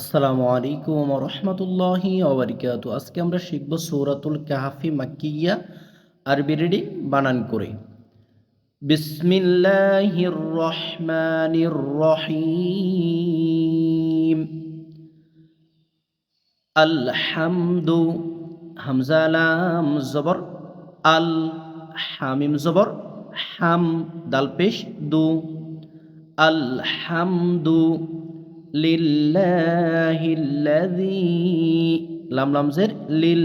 আসসালামু আলাইকুম রহমতুল্লাহি ওবরিকাত আজকে আমরা শিখব সৌরাতুল কাহাফি মাক্কিয়া। আরবি রিডিং বানান করে। বিসমিল্লাহির রহমানির রহিম আলহামদু হামজা লাম জবর। আল হামিম জবর। হাম দাল পেশ দু। আলহামদু লিল্লাহিল্লাযী লাম লামজের লিল,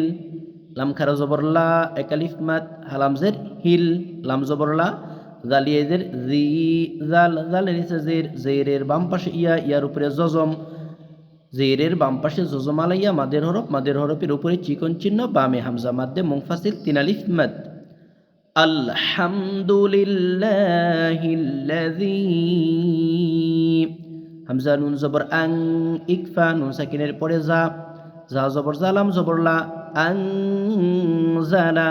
লাম খারা জবর লা একালিফ মাত হালামজের হিল, লাম জবর লা জালিয়েজের জি, জাল জালের নিচে জের জেরের বাম পাশে ইয়া, ইয়ার উপরে জজম জেরের বাম পাশে জজম আলাইয়া, মাদের হরফ, মাদের হরফের উপরে চিকন চিহ্ন, বামে হামজা মাদ্দে মুংফাসিল তিনালিফ মাদ আলহামদুলিল্লাহিল্লাযী হামজা নুন জবর আং, ইকফা নুন সাকিনের পরে যা যা জবর জালাম জবরলা আং জালা,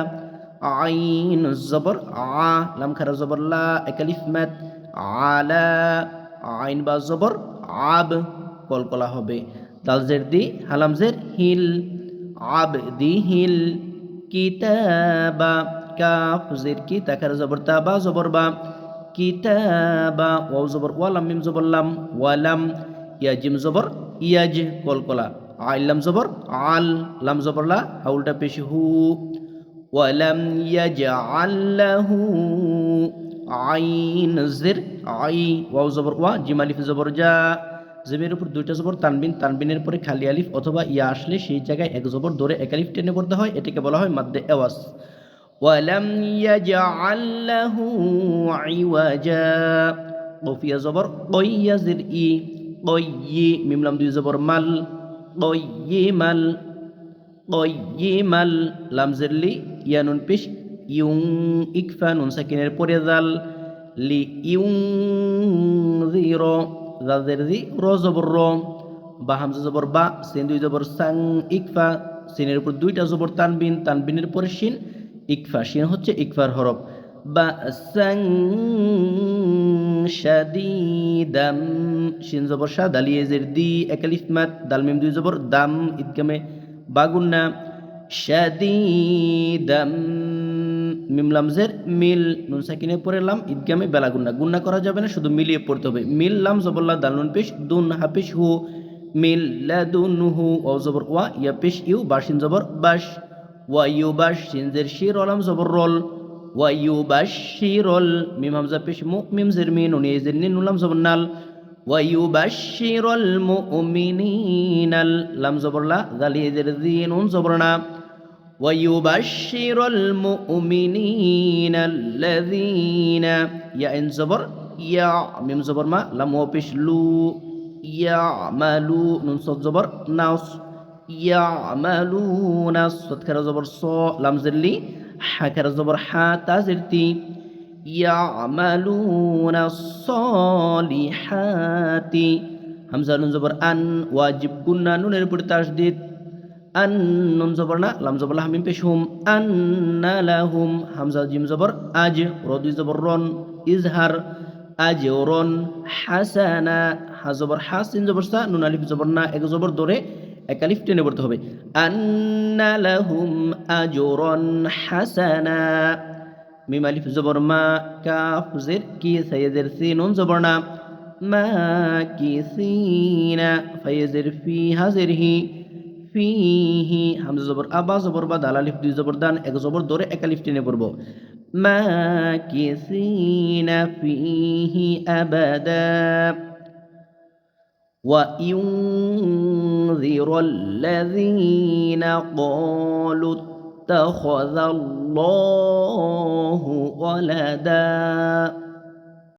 আইন জবর আ, লাম খারা জবর লা একালিফ মাত, আলা, আইন বা জবর আব কলকলা হবে। দাল জের দি, হালাম জের হিল, আব দি হিল, কিতাবা, কাফ জের কি তাকার জবর তা বা জবর বা কিতাবা। ওয়াও জবর ওয়ালাম মিম জবর, লাম ওয়ালাম ইয়াজিম জবর ইয়াজ কলকলা আইলাম জবর, আল লাম জবর, লা, হাউলটা পেশ হু। ওয়ালাম ইয়াজআল লাহু আইন জির, আই, ওয়াও জবর, ওয়া, জিম আলিফ জবর যা জেমের উপর দুইটা জবর, তানবিন, তানবিনের পরে খালি আলিফ অথবা ইয়া আসলে সেই জায়গায় এক জবর ধরে এক আলিফ টেনে পড়তে হয়। এটাকে বলা হয় মাদ্দে এওয়াস ওয়ালাম ইয়াজআল্লাহু আইওয়াজা কফিয়া জবর কইয়াজির ই কইয়ি মিমলাম দুই জবর মাল কইয়িমাল কইয়িমাল লামজের লি ইয়ানুন পিশ ইউং ইকফা নুন সাকিনের পরে জাল লি ইউং জির জাজের জি র জবর র বা হামজা জবর বা সিন দুই জবর সাং ইকফা সিনের উপর দুইটা জবর তানবিন তানবিনের পরে সিন ইকফা শিন হচ্ছে ইকফার হরফ। বা সাং শাদিদাম শিন জবর শাহ দালিয়েজের দি একালিফ মাত দালমিম দুই জবর দাম ইদগামে বাগুন্না শাদিদাম, মিম লামজের মিল, নুন সাকিনে পরে লাম, ঈদগামে বেলা গুন্না গুন্না করা যাবে না, শুধু মিলিয়ে পড়তে হবে। মিল, লাম জবল্লা দাল, নুন, পেশ, দুন হাফিস হু। মিল লাদুন হু ও জবর ওয়া, ইয়া, পেশ, ইউ বাসিন জবর বাস ويبشر شير ولم زبرل ويبشر ميم همزة بيش مو ميم زر مين ونيزر نين ولم ويبشر المؤمنين لم زبرلا. غلي زر زبرنا. ويبشر المؤمنين الذين يا إن زبر يا ميم زبر ما. لم وبيش لو يعملوا صد زبر. ناص ইয়ামালুনা সদ খারা জবর স, লাম জেরলি হা খারা জবর হা, তা জেরতি ইয়ামালুনা হামজা নুন আন, ওয়াজিব কুন্না নুনের উপরে আন নুন জবর না, লাম জবর হামিম হুম আন না হামজা জিম জবর আজ, রদি জবর রন, ইজহার আজ রন, হাসানা, হা জবর হাসিন জবর সা, নুন জবর না এক জবর দরে এক আলিফ টেনে পড়তে হবে। আন্না লাহুম আজরন হাসানা। মিম আলিফ জবর, মা কাফ জের কি, সাইয়েদের সি নুন জবর না। মা কি সিনা ফাইয়েজের ফি হাজের হি ফিহি হামজা জবর, আবা জবর বা দাল আলিফ দুই জবর দান, এক জবর ধরে এক আলিফ টেনে পড়ব। মাকিসিনা ফিহি আবাদা। وينذر الذين قالوا اتخذ الله ولدا